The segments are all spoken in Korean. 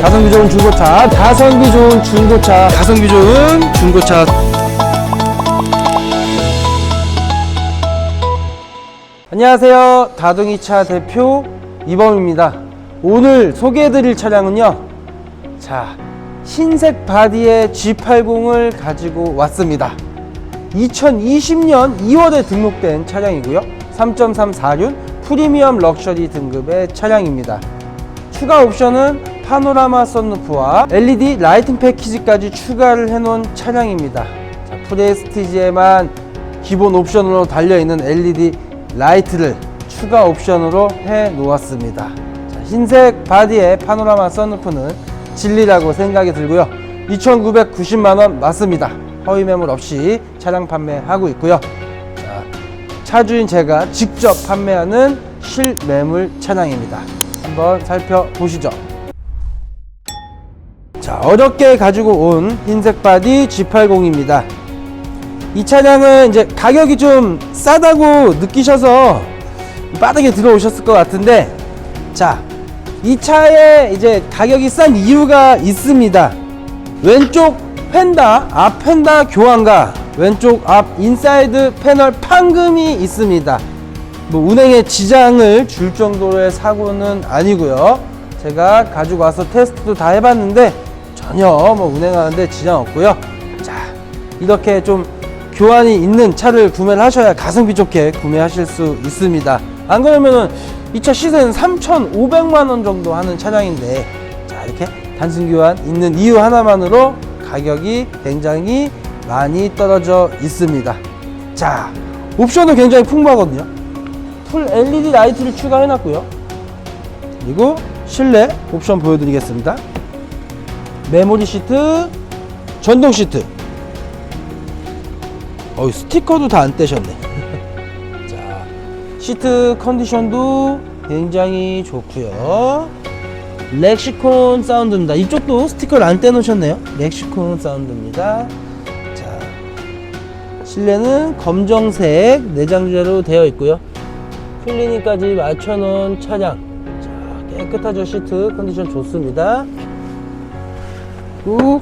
가성비 좋은 중고차, 가성비 좋은 중고차, 가성비 좋은 중고차. 안녕하세요. 다둥이차 대표 이범입니다. 오늘 소개해드릴 차량은요. 자, 흰색 바디의 G80을 가지고 왔습니다. 2020년 2월에 등록된 차량이고요. 3.34륜 프리미엄 럭셔리 등급의 차량입니다. 추가 옵션은 파노라마 썬루프와 LED 라이팅 패키지까지 추가를 해놓은 차량입니다. 자, 프레스티지에만 기본 옵션으로 달려있는 LED 라이트를 추가 옵션으로 해 놓았습니다. 자, 흰색 바디의 파노라마 썬루프는 진리라고 생각이 들고요. 2,990만원 맞습니다. 허위 매물 없이 차량 판매하고 있고요. 자, 차주인 제가 직접 판매하는 실매물 차량입니다. 한번 살펴보시죠. 자, 어렵게 가지고 온 흰색 바디 G80입니다. 이 차량은 이제 가격이 좀 싸다고 느끼셔서 빠르게 들어오셨을 것 같은데, 자, 이 차에 이제 가격이 싼 이유가 있습니다. 왼쪽 펜다, 앞 펜다 교환과 왼쪽 앞 인사이드 패널 판금이 있습니다. 뭐 운행에 지장을 줄 정도의 사고는 아니고요. 제가 가지고 와서 테스트도 다 해봤는데 전혀 뭐 운행하는데 지장 없고요. 자, 이렇게 좀 교환이 있는 차를 구매를 하셔야 가성비 좋게 구매하실 수 있습니다. 안 그러면은 이 차 시세는 3,500만 원 정도 하는 차량인데 자, 이렇게 단순 교환 있는 이유 하나만으로 가격이 굉장히 많이 떨어져 있습니다. 자, 옵션은 굉장히 풍부하거든요. 풀 LED 라이트를 추가해 놨고요. 그리고 실내 옵션 보여드리겠습니다. 메모리 시트, 전동 시트. 어, 스티커도 다 안 떼셨네. 자, 시트 컨디션도 굉장히 좋고요. 렉시콘 사운드입니다. 이쪽도 스티커를 안 떼놓으셨네요. 렉시콘 사운드입니다. 자, 실내는 검정색 내장재로 되어 있고요. 클리닝까지 맞춰놓은 차량. 자, 깨끗하죠. 시트 컨디션 좋습니다. 그리고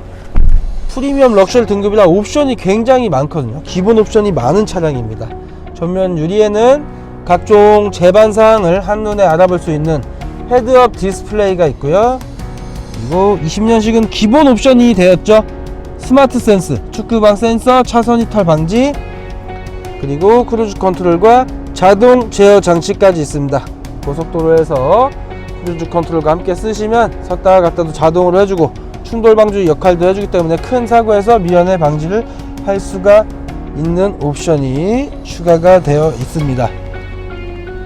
프리미엄 럭셔리 등급이라 옵션이 굉장히 많거든요. 기본 옵션이 많은 차량입니다. 전면 유리에는 각종 제반 사항을 한눈에 알아볼 수 있는 헤드업 디스플레이가 있고요. 그리고 20년식은 기본 옵션이 되었죠. 스마트 센스, 축구방 센서, 차선 이탈 방지, 그리고 크루즈 컨트롤과 자동 제어 장치까지 있습니다. 고속도로에서 크루즈 컨트롤과 함께 쓰시면 섰다 갔다도 자동으로 해주고 충돌 방지 역할도 해주기 때문에 큰 사고에서 미연에 방지를 할 수가 있는 옵션이 추가가 되어 있습니다.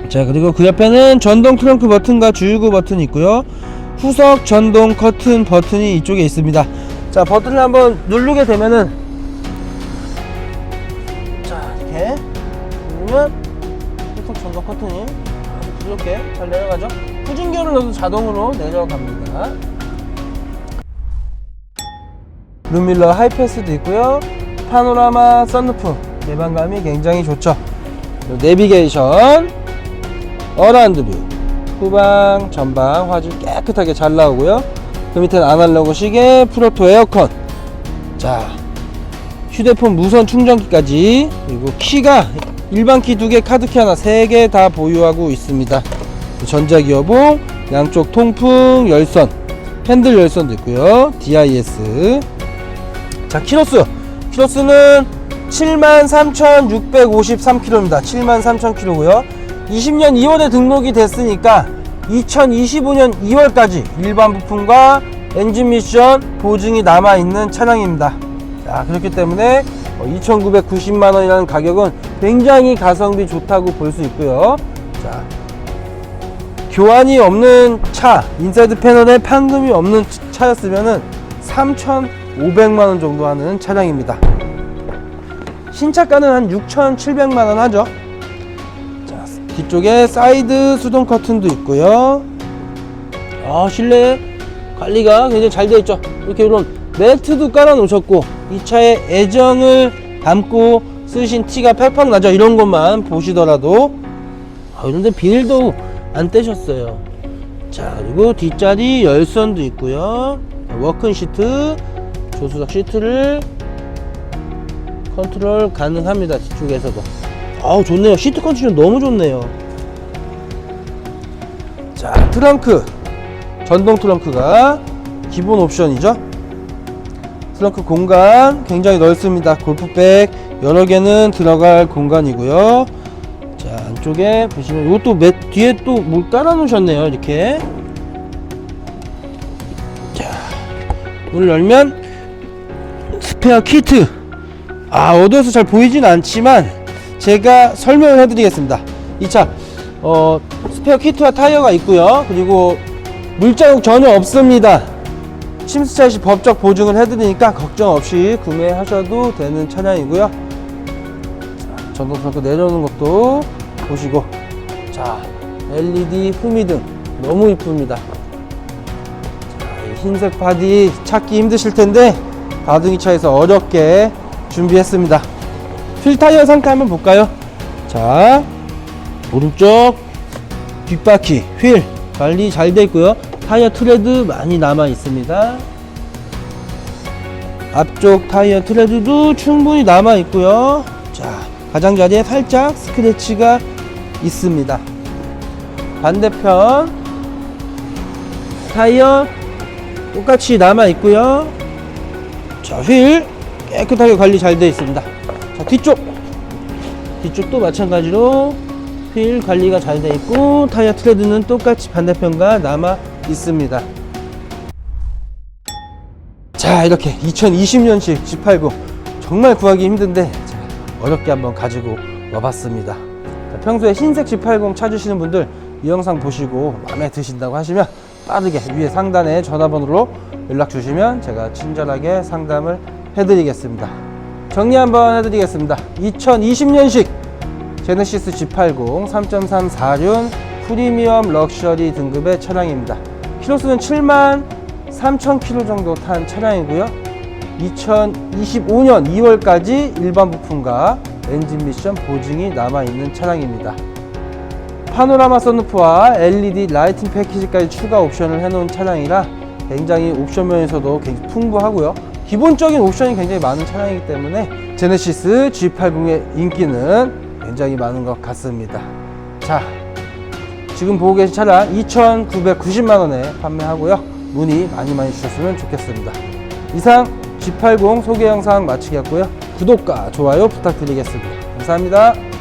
자 그리고 그 옆에는 전동 트렁크 버튼과 주유구 버튼이 있고요. 후석 전동 커튼 버튼이 이쪽에 있습니다. 자 버튼을 한번 누르게 되면은 자 이렇게 누르면 후석 전동 커튼이 부드럽게 잘 내려가죠. 후진기어를 넣어도 자동으로 내려갑니다. 룸밀러 하이패스도 있고요. 파노라마 썬루프 예방감이 굉장히 좋죠. 내비게이션 어라운드 뷰 후방 전방 화질 깨끗하게 잘 나오고요. 그 밑에는 아날로그 시계 프로토 에어컨. 자 휴대폰 무선 충전기까지 그리고 키가 일반 키 두 개 카드 키 하나 세 개 다 보유하고 있습니다. 전자기어봉 양쪽 통풍 열선 핸들 열선도 있고요. DIS 자 키로수. 키로수는 73,653km입니다. 73,000km고요. 20년 2월에 등록이 됐으니까 2025년 2월까지 일반 부품과 엔진 미션 보증이 남아있는 차량입니다 자 그렇기 때문에 2,990만원이라는 가격은 굉장히 가성비 좋다고 볼 수 있고요 자 교환이 없는 차 인사이드 패널에 판금이 없는 차였으면은 3,500만원 정도 하는 차량입니다. 신차가는 한 6,700만원 하죠. 자, 뒤쪽에 사이드 수동 커튼도 있고요. 아, 실내 관리가 굉장히 잘 되어 있죠. 이렇게 이런 매트도 깔아 놓으셨고, 이 차에 애정을 담고 쓰신 티가 팍팍 나죠. 이런 것만 보시더라도. 아, 이런데 비닐도 안 떼셨어요. 자 그리고 뒷자리 열선도 있고요 워큰 시트 조수석 시트를 컨트롤 가능합니다 뒤쪽에서도 아우 좋네요. 시트 컨디션 너무 좋네요. 자 트렁크. 전동 트렁크가 기본 옵션이죠? 트렁크 공간 굉장히 넓습니다. 골프백 여러 개는 들어갈 공간이고요. 자 안쪽에 보시면 이것도 매, 뒤에 또뭘 깔아 놓으셨네요 이렇게. 자 문을 열면 스페어 키트. 아 어두워서 잘 보이진 않지만 제가 설명을 해드리겠습니다. 이 차 어, 스페어 키트와 타이어가 있고요. 그리고 물자국 전혀 없습니다. 침수차 시 법적 보증을 해드리니까 걱정 없이 구매하셔도 되는 차량이고요. 자, 전동 트렁크 내려오는 것도 보시고. 자 LED 후미등 너무 이쁩니다. 흰색 바디 찾기 힘드실 텐데 가등이 차에서 어렵게 준비했습니다 휠 타이어 상태 한번 볼까요? 자 오른쪽 뒷바퀴 휠 관리 잘 되어 있고요. 타이어 트레드 많이 남아 있습니다. 앞쪽 타이어 트레드도 충분히 남아 있고요. 자 가장자리에 살짝 스크래치가 있습니다. 반대편 타이어 똑같이 남아 있고요. 자 휠 깨끗하게 관리 잘 되어 있습니다 자 뒤쪽. 뒤쪽도 마찬가지로 휠 관리가 잘 되어 있고 타이어 트레드는 똑같이 반대편과 남아 있습니다. 자 이렇게 2020년식 G80 정말 구하기 힘든데 어렵게 한번 가지고 와봤습니다. 자, 평소에 흰색 G80 찾으시는 분들 이 영상 보시고 마음에 드신다고 하시면 빠르게 위에 상단에 전화번호로 연락 주시면 제가 친절하게 상담을 해드리겠습니다 정리 한번 해드리겠습니다 2020년식 제네시스 G80 3.3 프리미엄 럭셔리 등급의 차량입니다 키로수는 7만 3천 킬로 정도 탄 차량이고요. 2025년 2월까지 일반 부품과 엔진 미션 보증이 남아 있는 차량입니다. 파노라마 선루프와 LED 라이팅 패키지까지 추가 옵션을 해놓은 차량이라 굉장히 옵션 면에서도 굉장히 풍부하고요. 기본적인 옵션이 굉장히 많은 차량이기 때문에 제네시스 G80의 인기는 굉장히 많은 것 같습니다. 자, 지금 보고 계신 차량 2,990만 원에 판매하고요. 문의 많이 많이 주셨으면 좋겠습니다. 이상 G80 소개 영상 마치겠고요. 구독과 좋아요 부탁드리겠습니다. 감사합니다.